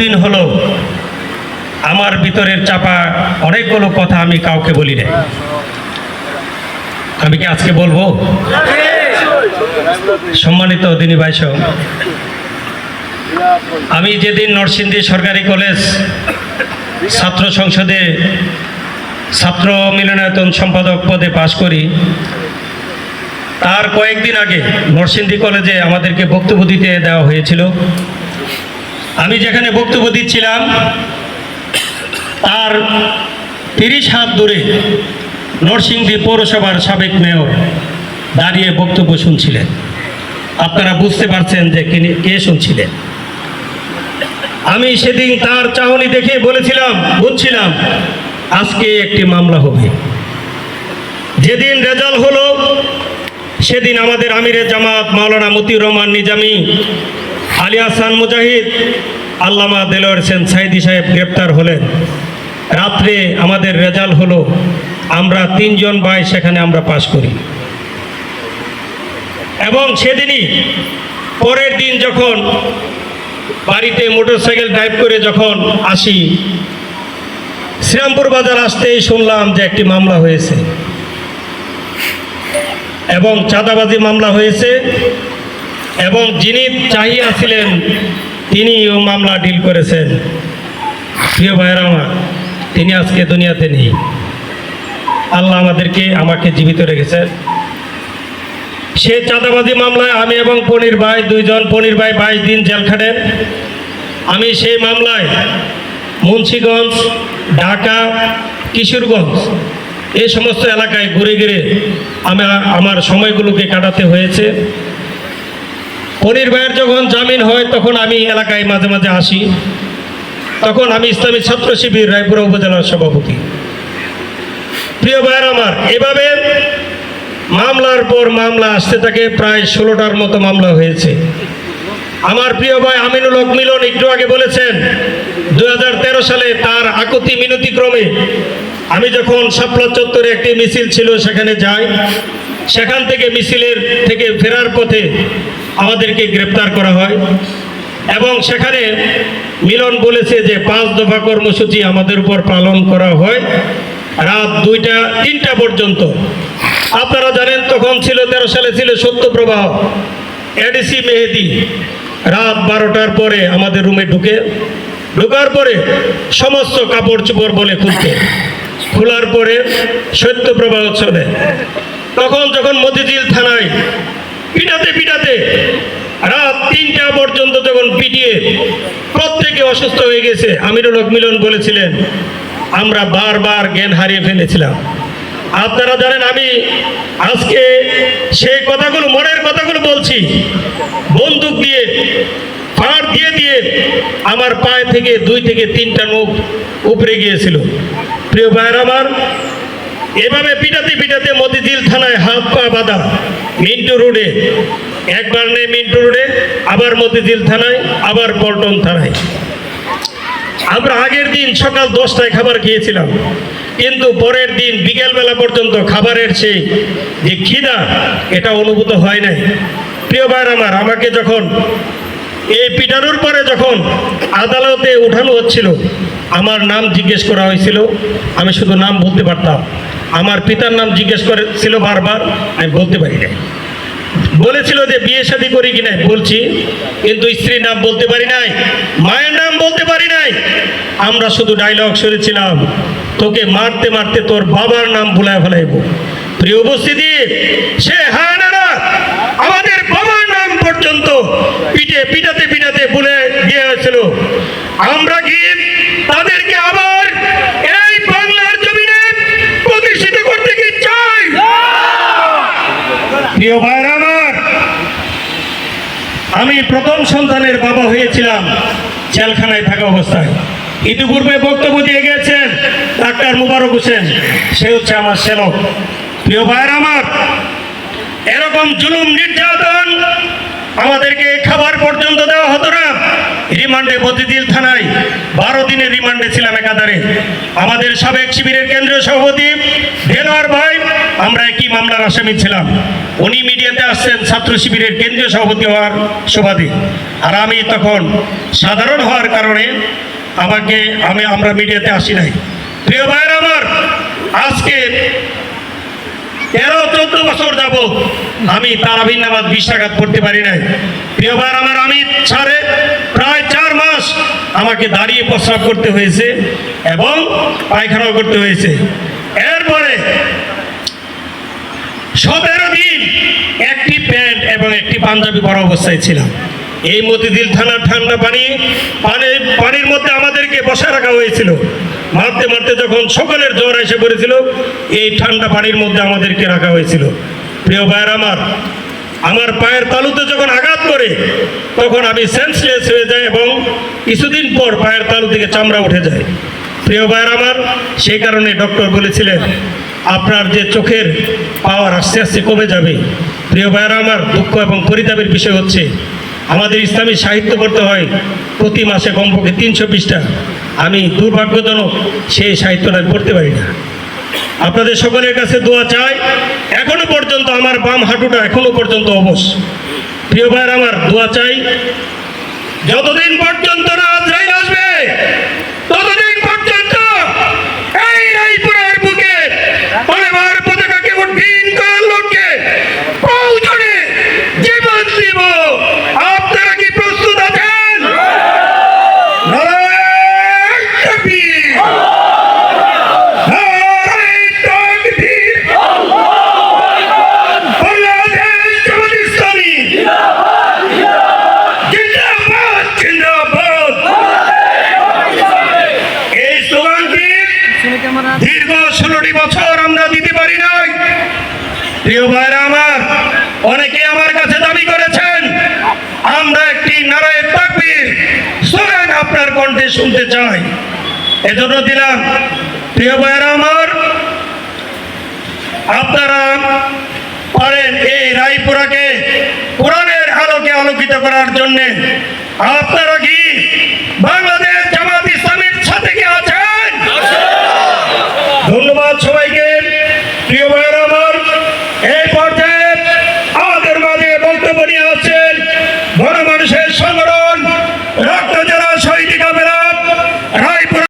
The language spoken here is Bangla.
দিন হলো, আমার ভিতরের চাপা অনেকগুলো কথা আমি কাউকে বলি না আমি কি আজকে বলব? সম্মানিত দিনী ভাই আমি যেদিন নরসিংদী সরকারি কলেজ ছাত্র সংসদে ছাত্র মিলনায়তন সম্পাদক পদে পাশ করি, তার কয়েকদিন আগে নরসিংদী কলেজে আমাদেরকে বক্তব্য দিতে দেওয়া হয়েছিল। আমি যেখানে বক্তব্য দিচ্ছিলাম, তার তিরিশ হাত দূরে নরসিংদী পৌরসভার সাবেক মেয়র দাঁড়িয়ে বক্তব্য শুনছিলেন। আপনারা বুঝতে পারছেন যে কে শুনছিলেন। আমি সেদিন তার চাহনি দেখে বলেছিলাম, বুঝছিলাম, আজকে একটি মামলা হবে। যেদিন রেজাল্ট হলো, সেদিন আমাদের আমিরের জামাত মাওলানা মতিউর রহমান নিজামি আলী হাসান মুজাহিদ আল্লামা দেলোয়ার সেন সাইদি সাহেব গ্রেপ্তার হলেন। রাত্রে আমাদের রেজাল্ট হলো, আমরা তিনজন ভাই সেখানে আমরা পাশ করি। এবং সেদিনই পরের দিন যখন বাড়িতে মোটরসাইকেল ড্রাইভ করে যখন আসি, শ্রীরামপুর বাজার আসতেই শুনলাম যে একটি মামলা হয়েছে। এবং চাঁদাবাজি মামলা হয়েছে। এবং যিনি চাহিয়া ছিলেন তিনি ও মামলা ডিল করেছেন। প্রিয় ভাইয়ের আমার, তিনি আজকে দুনিয়াতে নেই। আল্লাহ আমাদেরকে, আমাকে জীবিত রেখেছেন। সে চাঁদাবাজি মামলায় আমি এবং পনির ভাই, দুইজন পনির ভাই বাইশ দিন জেল খাটেন। আমি সেই মামলায় মুন্সীগঞ্জ, ঢাকা, কিশোরগঞ্জ, এই সমস্ত এলাকায় ঘুরে ঘুরে আমি, আমার সময়গুলোকে কাটাতে হয়েছে। পনির ভাইয়ের যখন জামিন হয়, তখন আমি এলাকায় মাঝে মাঝে আসি। তখন আমি ইসলামী ছাত্র শিবির রায়পুরা উপজেলার সভাপতি। প্রিয় ভাইয়ের আমার, এভাবে মামলার পর মামলা আসতে থাকে, প্রায় ষোলোটার মতো মামলা হয়েছে। আমার প্রিয় ভাই আমিনুল হক মিলন একটু আগে বলেছেন দু হাজার তেরো সালে তার আকুতি মিনতি ক্রমে আমি যখন শাপলা চত্বরে একটি মিছিল ছিল, সেখানে যাই। সেখান থেকে মিছিলের থেকে ফেরার পথে আমাদেরকে গ্রেপ্তার করা হয়। এবং সেখানে মিলন বলেছে যে পাঁচ দফা কর্মসূচি আমাদের উপর পালন করা হয়। রাত দুইটা, তিনটা পর্যন্ত। আপনারা জানেন, তখন ছিল তেরো সালে ছিল সত্যপ্রবাহ এডিসি মেহেদি রাত বারোটার পরে আমাদের রুমে ঢুকে। ঢোকার পরে সমস্ত কাপড় চোপড় বলে খুলতে। খোলার পরে সত্যপ্রবাহ চলে। তখন যখন মতিঝিল থানায় পিটাতে পিটাতে। রাত তিনটা পর্যন্ত যখন পিটিয়ে প্রত্যেকে অসুস্থ হয়ে গেছে, আমিরুল হক মিলন বলেছিলেন, আমরা বারবার জ্ঞান হারিয়ে ফেলেছিলাম। আপনারা জানেন, আমি আজকে সেই কথাগুলো, মনের কথাগুলো বলছি। বন্দুক দিয়ে, ফাঁড় দিয়ে দিয়ে আমার পায়ে থেকে দুই থেকে তিনটা নখ উপরে গিয়েছিল। প্রিয় ভাইয়ের আমার এভাবে পিটাতে পিটাতে মতিঝিল থানায় হাত পা বাঁধা মিন্টু রোডে। একবার নেই মিন্টু রোডে, আবার মতিঝিল থানায়, আবার পল্টন থানায়। আমরা আগের দিন সকাল দশটায় খাবার খেয়েছিলাম, কিন্তু পরের দিন বিকেলবেলা পর্যন্ত খাবারের সেই যে খিদা, এটা অনুভূত হয় নাই। প্রিয় ভাইয়ের আমার, আমাকে যখন এই পিটানোর পরে যখন আদালতে উঠানো হচ্ছিল, আমার নাম জিজ্ঞেস করা হয়েছিল, আমি শুধু নাম বলতে পারতাম। আমার পিতার নাম জিজ্ঞেস করেছিল বারবার, আমি বলতে পারি নাই। বলেছিল যে বিয়ে শাদী করি কি নাই? বলছি, কিন্তু স্ত্রীর নাম বলতে পারি নাই, মায়ের নাম বলতে পারি নাই। আমরা শুধু ডায়লগ শুনেছিলাম, তোকে মারতে মারতে তোর বাবার নাম ভুলায় ফেলাইব। প্রিয় উপস্থিতি, সে নাম পর্যন্ত পিঠে পিটাতে পিটাতে ভুলে দিয়ে হয়েছিল আমরা কি তাদেরকে আবার এই বাংলার জমিনে প্রতিষ্ঠিত করতে কি চাই? প্রিয় ভাইরা আমি প্রথম সন্তানের বাবা হয়েছিলাম জেলখানায় থাকা অবস্থায়। ইতিপূর্বে বক্তব্য দিয়ে গেছেন ডাক্তার মুবারক হোসেন, সে হচ্ছে আমার সেবক। প্রিয় ভাইয়ের আমার, এরকম জুলুম নির্যাতন আমাদেরকে খাবার পর্যন্ত দেওয়া হতো না। রিমান্ডে বদিদিল থানায় বারো দিনের রিমান্ডে ছিলাম একাধারে। আমাদের সাবেক শিবিরের কেন্দ্রীয় সভাপতি দেলোয়ার ভাই, আমরা একই মামলার আসামি ছিলাম। উনি মিডিয়াতে আসছেন ছাত্র শিবিরের কেন্দ্রীয় সভাপতি হওয়ার সুবাদে। আর আমি তখন সাধারণ হওয়ার কারণে আমাকে, আমি, আমরা মিডিয়াতে আসি নাই। প্রিয় ভাইয়ের আমার, আজকে তেরো চোদ্দ বছর যাব? আমি তারাবিন নামাজ বিশ টাকাত পড়তে পারি নাই। প্রিয় ভাইয়ের আমার আমি ছাড়ে, প্রায় চার মাস আমাকে দাঁড়িয়ে প্রস্রাব করতে হয়েছে এবং পায়খানাও করতে হয়েছে। এরপরে সতেরো দিন একটি প্যান্ট এবং একটি পাঞ্জাবি পরা অবস্থায় ছিলাম। এই মতিঝিল থানার ঠান্ডা পানি পানি পানির মধ্যে আমাদেরকে বসা রাখা হয়েছিল। মারতে মারতে যখন সকালের জ্বর এসে পড়েছিল, এই ঠান্ডা পানির মধ্যে আমাদেরকে রাখা হয়েছিল। প্রিয় ভাইয়ের আমার আমার পায়ের তালুতে যখন আঘাত করে, তখন আমি সেন্সলেস হয়ে যাই এবং কিছুদিন পর পায়ের তালু থেকে চামড়া উঠে যায়। প্রিয় ভাইয়ের আমার, সেই কারণে ডক্টর বলেছিলেন, আপনার যে চোখের পাওয়ার আস্তে আস্তে কমে যাবে। প্রিয় ভাইয়েরা আমার, দুঃখ এবং পরিতাপের বিষয় হচ্ছে আমাদের ইসলামী সাহিত্য পড়তে হয় প্রতি মাসে কমপক্ষে তিনশো পৃষ্ঠা। আমি দুর্ভাগ্যজনক সেই সাহিত্যটা পড়তে পারি না। আপনাদের সকলের কাছে দোয়া চাই, এখনও পর্যন্ত আমার বাম হাঁটুটা এখনও পর্যন্ত অবশ। প্রিয় ভাইয়ের আমার দোয়া চাই, যতদিন পর্যন্ত না আজরাইল আসবে ততদিন পর্যন্ত এই রায়পুরের বুকে পরিবার পতাকাকে উদ্দিন করার লোককে পৌঁছনে জীবন দিব আপনারা কি প্রস্তুত আছেন নারায়ণ তাকবীর! নারায়ণ তাকবীর! বাংলাদেশ জামাত ইসলামী জিন্দাবাদ জিন্দাবাদ এই স্লোগানটি ষোলোটি বছর আমরা দিতে পারি নাই। প্রিয় ভাইরা আমার, অনেকে আমার কাছে দাবি করেছেন, আমরা একটি নারায়ণ তাকবীর স্লোগান আপনার কণ্ঠে শুনতে চাই। এজন্য দিলাম, প্রিয় ভাইরা আমার, আপনারা পারেন এই রায়পুরাকে কোরআনের আলোকে আলোকিত করার জন্য। আপনারা কি বাংলাদেশ